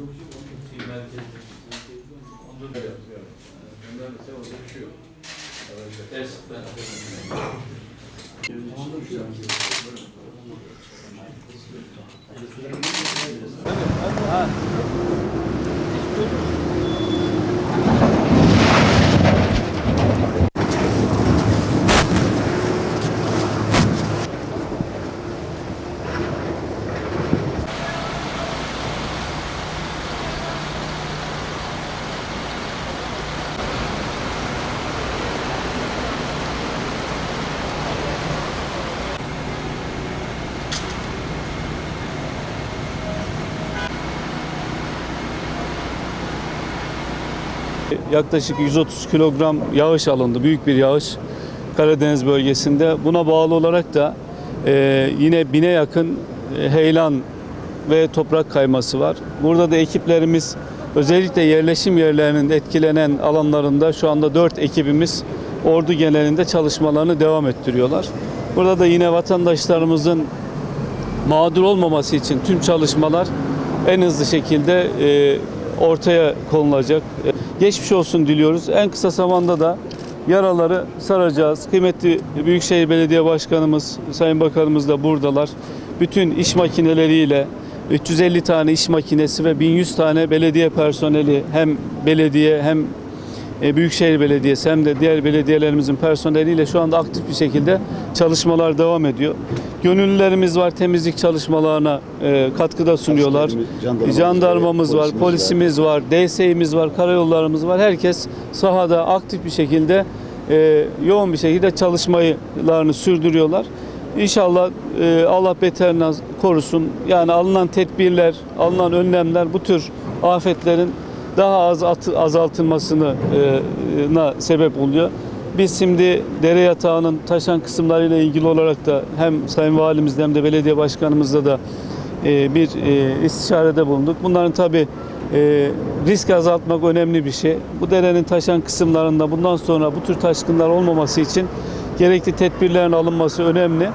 Şey, merkez- Onu da yapıyor. Bunlar mesela orada düşüyor. Ters ben Yaklaşık 130 kilogram yağış alındı. Büyük bir yağış Karadeniz bölgesinde. Buna bağlı olarak da e, yine bine yakın e, heyelan ve toprak kayması var. Burada da ekiplerimiz özellikle yerleşim yerlerinin etkilenen alanlarında şu anda 4 ekibimiz ordu genelinde çalışmalarını devam ettiriyorlar. Burada da yine vatandaşlarımızın mağdur olmaması için tüm çalışmalar en hızlı şekilde e, ortaya konulacak. Geçmiş olsun diliyoruz. En kısa zamanda da yaraları saracağız. Kıymetli Büyükşehir Belediye Başkanımız, Sayın Bakanımız da buradalar. Bütün iş makineleriyle 350 tane iş makinesi ve 1100 tane belediye personeli hem belediye hem Büyükşehir Belediyesi hem de diğer belediyelerimizin personeliyle şu anda aktif bir şekilde çalışmalar devam ediyor. Gönüllülerimiz var temizlik çalışmalarına e, katkıda sunuyorlar. Jandarmamız, Jandarmamız var, polisimiz polisimiz var, DSİ'miz var, karayollarımız var. Herkes sahada aktif bir şekilde e, yoğun bir şekilde çalışmalarını sürdürüyorlar. İnşallah e, Allah beterinden korusun. Yani alınan tedbirler, alınan önlemler bu tür afetlerin daha az azaltılmasına e, sebep oluyor. Biz şimdi dere yatağının taşan kısımlarıyla ilgili olarak da hem Sayın Valimizle hem de belediye başkanımızla da e, bir e, istişarede bulunduk. Bunların tabi risk azaltmak önemli bir şey. Bu derenin taşan kısımlarında bundan sonra bu tür taşkınlar olmaması için gerekli tedbirlerin alınması önemli.